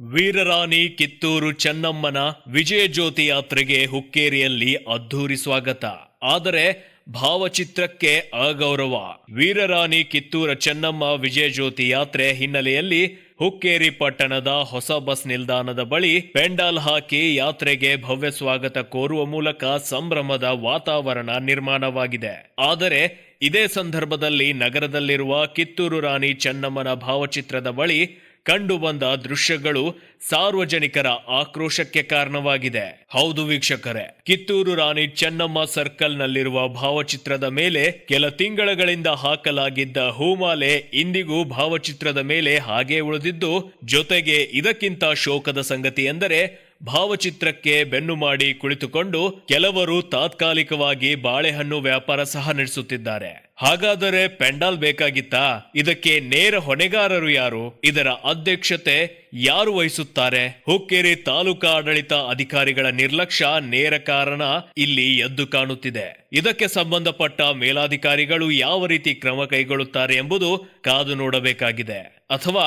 ವೀರರಾಣಿ ಕಿತ್ತೂರು ಚೆನ್ನಮ್ಮನ ವಿಜಯ ಯಾತ್ರೆಗೆ ಹುಕ್ಕೇರಿಯಲ್ಲಿ ಅದ್ಧೂರಿ ಸ್ವಾಗತ. ಆದರೆ ಭಾವಚಿತ್ರಕ್ಕೆ ಅಗೌರವ. ವೀರರಾಣಿ ಕಿತ್ತೂರ ಚೆನ್ನಮ್ಮ ವಿಜಯಜ್ಯೋತಿ ಯಾತ್ರೆ ಹಿನ್ನೆಲೆಯಲ್ಲಿ ಹುಕ್ಕೇರಿ ಪಟ್ಟಣದ ಹೊಸ ಬಸ್ ನಿಲ್ದಾಣದ ಬಳಿ ಪೆಂಡಾಲ್ ಹಾಕಿ ಯಾತ್ರೆಗೆ ಭವ್ಯ ಸ್ವಾಗತ ಕೋರುವ ಮೂಲಕ ಸಂಭ್ರಮದ ವಾತಾವರಣ ನಿರ್ಮಾಣವಾಗಿದೆ. ಆದರೆ ಇದೇ ಸಂದರ್ಭದಲ್ಲಿ ನಗರದಲ್ಲಿರುವ ಕಿತ್ತೂರು ರಾಣಿ ಚೆನ್ನಮ್ಮನ ಭಾವಚಿತ್ರದ ಬಳಿ ಕಂಡುಬಂದ ದೃಶ್ಯಗಳು ಸಾರ್ವಜನಿಕರ ಆಕ್ರೋಶಕ್ಕೆ ಕಾರಣವಾಗಿದೆ. ಹೌದು ವೀಕ್ಷಕರೇ, ಕಿತ್ತೂರು ರಾಣಿ ಚೆನ್ನಮ್ಮ ಸರ್ಕಲ್ನಲ್ಲಿರುವ ಭಾವಚಿತ್ರದ ಮೇಲೆ ಕೆಲ ತಿಂಗಳುಗಳಿಂದ ಹಾಕಲಾಗಿದ್ದ ಹೂಮಾಲೆ ಇಂದಿಗೂ ಭಾವಚಿತ್ರದ ಮೇಲೆ ಹಾಗೆ ಉಳಿದಿದ್ದು, ಜೊತೆಗೆ ಇದಕ್ಕಿಂತ ಶೋಕದ ಸಂಗತಿ ಎಂದರೆ ಭಾವಚಿತ್ರಕ್ಕೆ ಬೆನ್ನು ಮಾಡಿ ಕುಳಿತುಕೊಂಡು ಕೆಲವರು ತಾತ್ಕಾಲಿಕವಾಗಿ ಬಾಳೆಹಣ್ಣು ವ್ಯಾಪಾರ ಸಹ ನಡೆಸುತ್ತಿದ್ದಾರೆ. ಹಾಗಾದರೆ ಪೆಂಡಾಲ್ ಬೇಕಾಗಿತ್ತಾ? ಇದಕ್ಕೆ ನೇರ ಹೊಣೆಗಾರರು ಯಾರು? ಇದರ ಅಧ್ಯಕ್ಷತೆ ಯಾರು ವಹಿಸುತ್ತಾರೆ? ಹುಕ್ಕೇರಿ ತಾಲೂಕಾ ಆಡಳಿತ ಅಧಿಕಾರಿಗಳ ನಿರ್ಲಕ್ಷ್ಯ ನೇರ ಕಾರಣ ಇಲ್ಲಿ ಎದ್ದು ಕಾಣುತ್ತಿದೆ. ಇದಕ್ಕೆ ಸಂಬಂಧಪಟ್ಟ ಮೇಲಾಧಿಕಾರಿಗಳು ಯಾವ ರೀತಿ ಕ್ರಮ ಕೈಗೊಳ್ಳುತ್ತಾರೆ ಎಂಬುದು ಕಾದು ನೋಡಬೇಕಾಗಿದೆ. ಅಥವಾ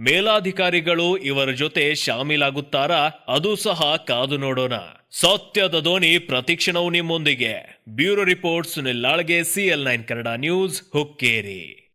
ಮೇಲಾಧಿಕಾರಿಗಳು ಇವರ ಜೊತೆ ಶಾಮೀಲಾಗುತ್ತಾರಾ ಅದು ಸಹ ಕಾದು ನೋಡೋಣ. ಸತ್ಯದ ಧ್ವನಿ ಪ್ರತಿಕ್ಷಣವು ನಿಮ್ಮೊಂದಿಗೆ. ಬ್ಯೂರೋ ರಿಪೋರ್ಟ್ಸ್ ನಿಲ್ಲಾಳ್ಗೆ ಸಿಎಲ್ ನೈನ್ ಕನ್ನಡ ನ್ಯೂಸ್, ಹುಕ್ಕೇರಿ.